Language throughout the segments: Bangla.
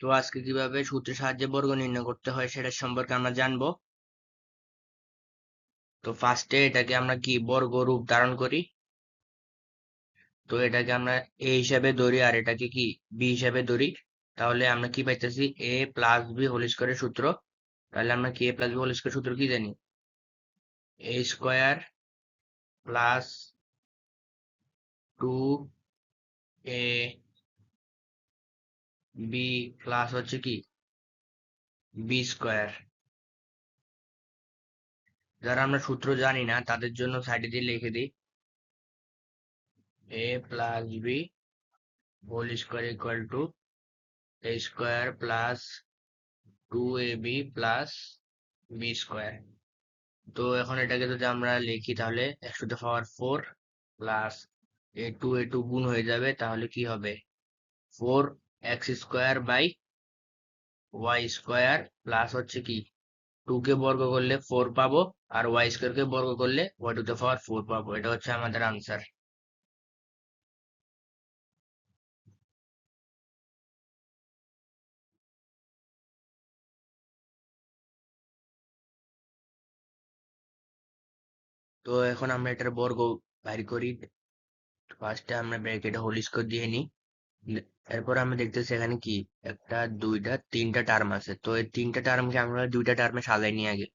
তো আজকে কীভাবে সূত্রের সাহায্যে বর্গ নির্ণয় করতে হয় সেটা সম্পর্কে আমরা জানব। তো ফার্স্টে এটাকে আমরা কি বর্গ রূপ ধারণ করি? তো এটাকে আমরা এ হিসাবে ধরি আর এটাকে কি বি হিসাবে ধরি। তাহলে আমরা কি পাইতেছি? এ প্লাস বি হোল স্কোয়ারের সূত্র। তাহলে আমরা কি A plus B whole square সূত্র কি জানি? A square plus two A B plus হচ্ছে কি? বি স্কোয়ার যারা আমরা সূত্র জানি না, তাদের জন্য সাইডে দিয়ে লিখে দিই। A plus B whole square equal to A square plus two A B plus B square তো এখন এটাকে যদি আমরা লিখি তাহলে X to the power four plus A two A two গুণ হয়ে যাবে, তাহলে কি হবে? Four X square by Y square plus হচ্ছে কি? টু কে বর্গ করলে ফোর পাবো আর ওয়াই স্কোয়ার কে বর্গ করলে Y to the power four পাবো। এটা হচ্ছে আমাদের আনসার তো এখন আমরা এটার বর্গ বাইর করি। ফার্স্টে আমরা ব্র্যাকেটে হোল স্কোয়ার দিয়ে নিই। এরপর আমরা দেখতেছি এখানে কি? একটা, দুইটা, তিনটা টার্ম আছে। তো এই তিনটা টার্মকে আমরা দুইটা টার্মে সাজাই নিই আগে।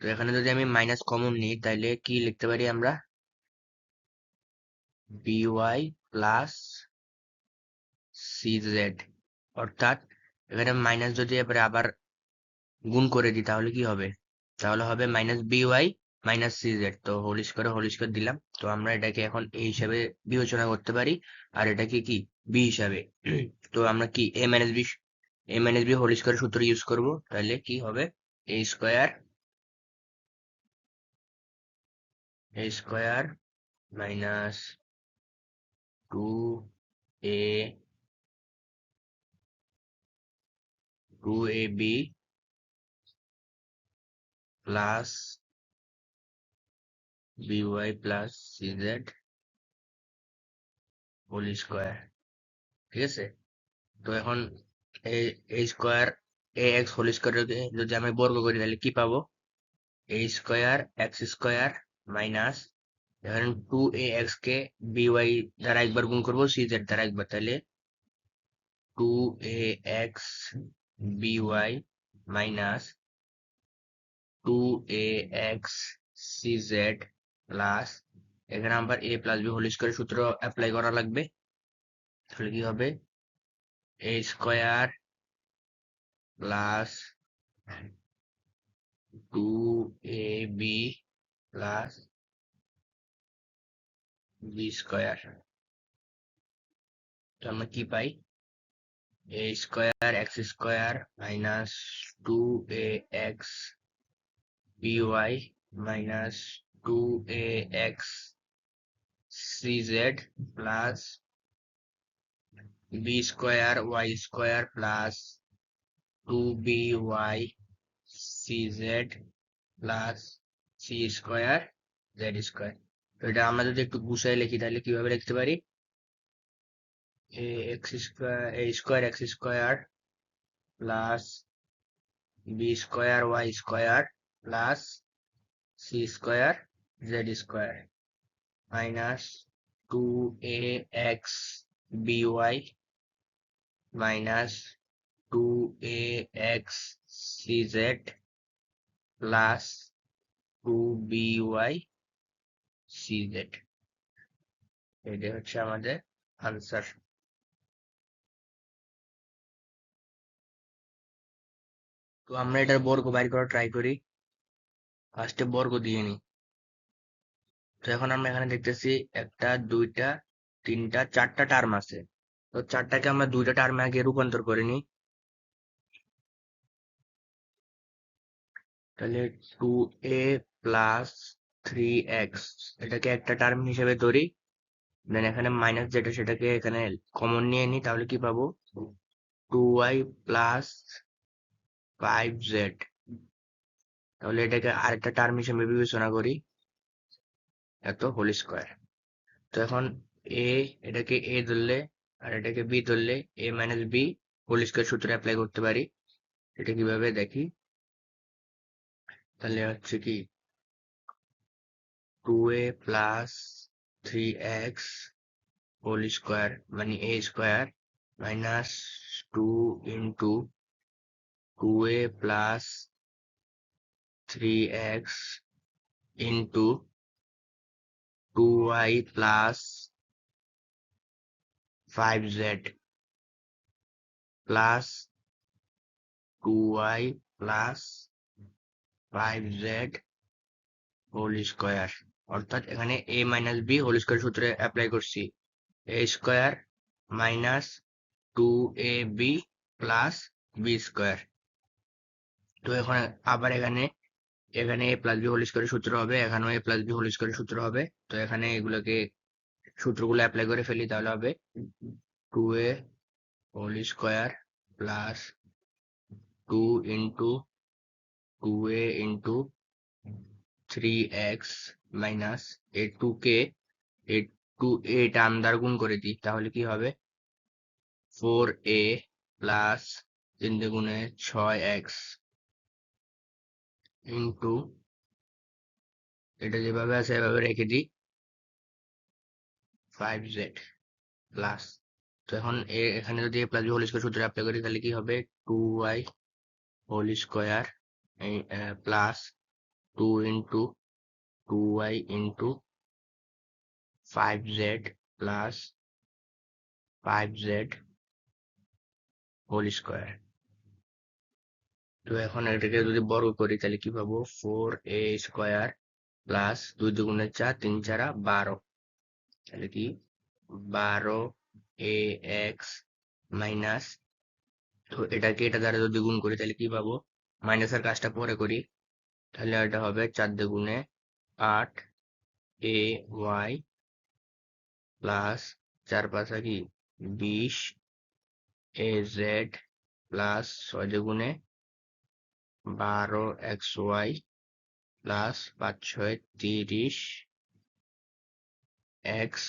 তো এখানে যদি আমি মাইনাস কমন নিই তাহলে কি লিখতে পারি আমরা? বিওয়াই প্লাস সিজেড অর্থাৎ এখানে মাইনাস যদি এবারে আবার গুণ করে দিই, তাহলে কি হবে? তাহলে হবে মাইনাস বিওয়াই মাইনাস সিজেড তো হোল স্কোয়ারে হোল স্কোয়ার দিলাম। তো আমরা এটাকে এখন এই হিসাবে বিবেচনা করতে পারি। আর এটাকে কি? বি হিসাবে। তো আমরা কি? A minus B A minus B whole square সূত্র ইউজ করব। তাহলে কি হবে? A square A square minus two A two A B plus BY plus CZ whole square ঠিক আছে? তো এখন A square A X whole স্কোয়ারকে যদি আমি বর্গ করি, তাহলে কি পাবো? A square X square minus এখানে টু এ এক্স কে বিওয়াই দ্বারা একবার গুণ করব সিজেড দ্বারা একবার, তাহলে two A X BY minus two A X CZ plus এখানে আবার A plus B whole square সূত্র অ্যাপ্লাই করা লাগবে। তাহলে কি হবে? A square plus two A B plus B square তো আমরা কি পাই? A square X square minus two A X BY minus two A X CZ plus B square Y square plus two B Y CZ plus C square Z square তো এটা আমরা যদি একটু গুছাই লিখি, তাহলে কীভাবে লিখতে পারি? A X square A square X square plus B square Y square plus two A X BY minus two A X CZ plus two BY CZ এটা হচ্ছে আমাদের আনসার তো আমরা এটার বর্গ বাইর করা ট্রাই করি। ফার্স্টে বর্গ দিয়ে নিই। তো এখন আমরা এখানে দেখতেছি একটা, দুইটা, তিনটা, চারটা টার্ম আছে। তো চারটাকে আমরা দুইটা টার্মে আগে রূপান্তর করে নিই। তাহলে two A plus three X এটাকে একটা টার্ম হিসেবে ধরি। দেন এখানে মাইনাস যেটা সেটাকে এখানে কমন নিয়ে নিই, তাহলে কি পাবো? Two Y plus five Z তাহলে এটাকে আরেকটা টার্ম হিসেবে বিবেচনা করি। এত হোল স্কোয়ার তো এখন এ এটাকে এ ধরলে আর এটাকে বি ধরলে A minus B whole square সূত্র অ্যাপ্লাই করতে পারি। এটা কীভাবে দেখি? তাহলে হচ্ছে কি two A plus three X whole square মানে A square minus two into two A plus three X into two Y plus five Z plus two Y plus five Z whole square অর্থাৎ এখানে A minus B whole square সূত্রে অ্যাপ্লাই করছি। A square minus two A B plus B square তো এখন আবার এখানে এখানে এ প্লাস বি হোল স্কোয়ারের সূত্র হবে, এখানেও এ প্লাস বি হোল স্কোয়ারের সূত্র হবে। তো এখানে এগুলোকে সূত্রগুলো অ্যাপ্লাই করে ফেলি, তাহলে হবে two A whole square plus two into two A into three X minus A two K A two A term দ্বারা গুণ করে দিই, তাহলে কি হবে? ফোর এ প্লাস তিন দুগুণে ছয় এক্স ইন্টু এটা যেভাবে আছে, এভাবে রেখে দিই। ফাইভ জেড প্লাস তো এখন এখানে যদি A plus B whole square সূত্র অ্যাপ্লাই করি, তাহলে কি হবে? Two Y whole square plus two into two Y into five Z plus five Z whole square তো এখন এটাকে যদি বর্গ করি, তাহলে কি পাবো? ফোর এ স্কোয়ার প্লাস দুই দুগুণে চার, তিন চারা বারো। তাহলে কি? বারো এ এক্স মাইনাস তো এটাকে এটা দ্বারা যদি গুণ করি, তাহলে কি পাবো? মাইনাসের কাজটা পরে করি। তাহলে এটা হবে চার দুগুণে আট এ ওয়াই প্লাস চার পাঁচা কি? বিশ এ জেড প্লাস ছয় দুগুণে বারো, এক্স ওয়াই প্লাস পাঁচ ছয় তিরিশ, এক্স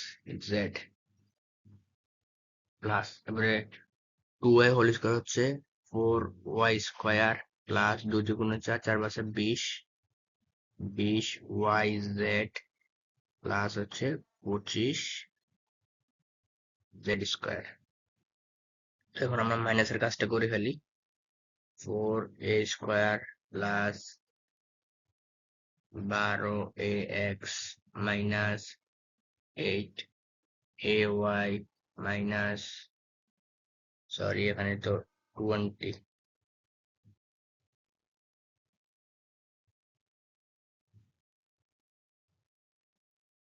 জেড প্লাস তারপরে টু ওয়াই হোল স্কোয়ার হচ্ছে ফোর ওয়াই স্কোয়ার প্লাস দুই দুগুণে চার চার পাশে বিশ বিশ ওয়াই জেড প্লাস হচ্ছে পঁচিশ জেড স্কোয়ার। এখন আমরা মাইনাসের কাজটা করে ফেলি। ফোর এ স্কোয়ার প্লাস বারো A X minus eight A Y minus sorry এখানে তো twenty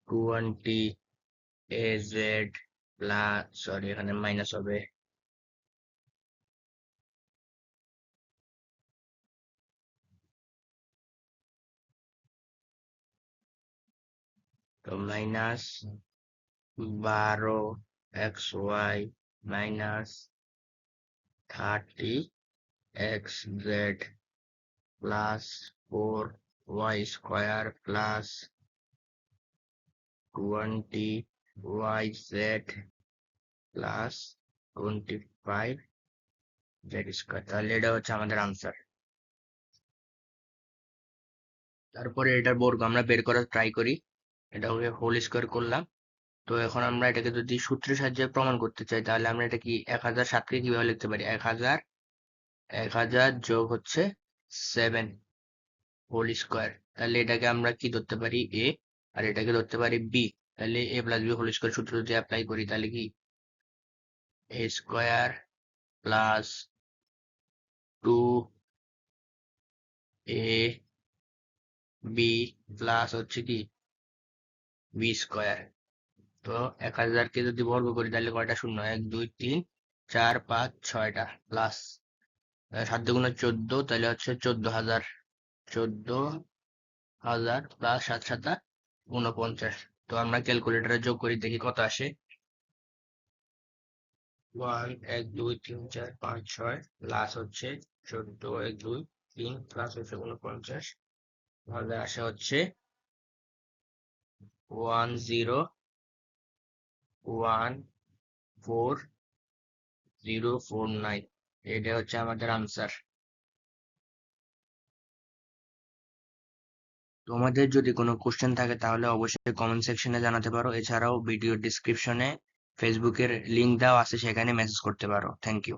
twenty A Z plus sorry এখানে মাইনাস হবে তো মাইনাস বারো X Y minus thirty X Z plus four Y square plus twenty Y Z plus twenty five Z square তাহলে এটা হচ্ছে আমাদের আনসার তারপরে এটার বর্গ আমরা বের করার ট্রাই করি। এটা হোল স্কোয়ার করলাম। তো এখন আমরা এটাকে যদি সূত্রের সাহায্যে প্রমাণ করতে চাই, তাহলে আমরা এটা কি এক হাজার সাতকে কীভাবে লিখতে পারি? এক হাজার এক হাজার যোগ হচ্ছে সেভেন হোল স্কোয়ার তাহলে এটাকে আমরা কি ধরতে পারি? এ আর এটাকে ধরতে পারি বি তাহলে A plus B whole square সূত্র যদি অ্যাপ্লাই করি, তাহলে কি? A square plus two A B plus হচ্ছে কি? বি স্কোয়ার তো এক হাজারকে যদি বর্গ করি, তাহলে কয়টা? শূন্য। এক, দুই, তিন, চার, পাঁচ, ছয়টা। প্লাস সাত দুগুণে চোদ্দ, তাহলে হচ্ছে চোদ্দ হাজার। চোদ্দ হাজার প্লাস সাত সাতা উনপঞ্চাশ তো আমরা ক্যালকুলেটরে যোগ করি, দেখি কত আসে। ওয়ান এক, দুই, তিন, চার, পাঁচ, ছয় প্লাস হচ্ছে চোদ্দ, এক, দুই, তিন প্লাস হচ্ছে উনপঞ্চাশ তাহলে আসে হচ্ছে one zero one four zero four nine. এটা হচ্ছে আমাদের আনসার তোমাদের যদি কোনো কোশ্চেন থাকে তাহলে অবশ্যই কমেন্ট সেকশনে জানাতে পারো। এছাড়াও ভিডিও ডিসক্রিপশনে ফেসবুকের লিংক দেওয়া আছে, সেখানে মেসেজ করতে পারো। Thank you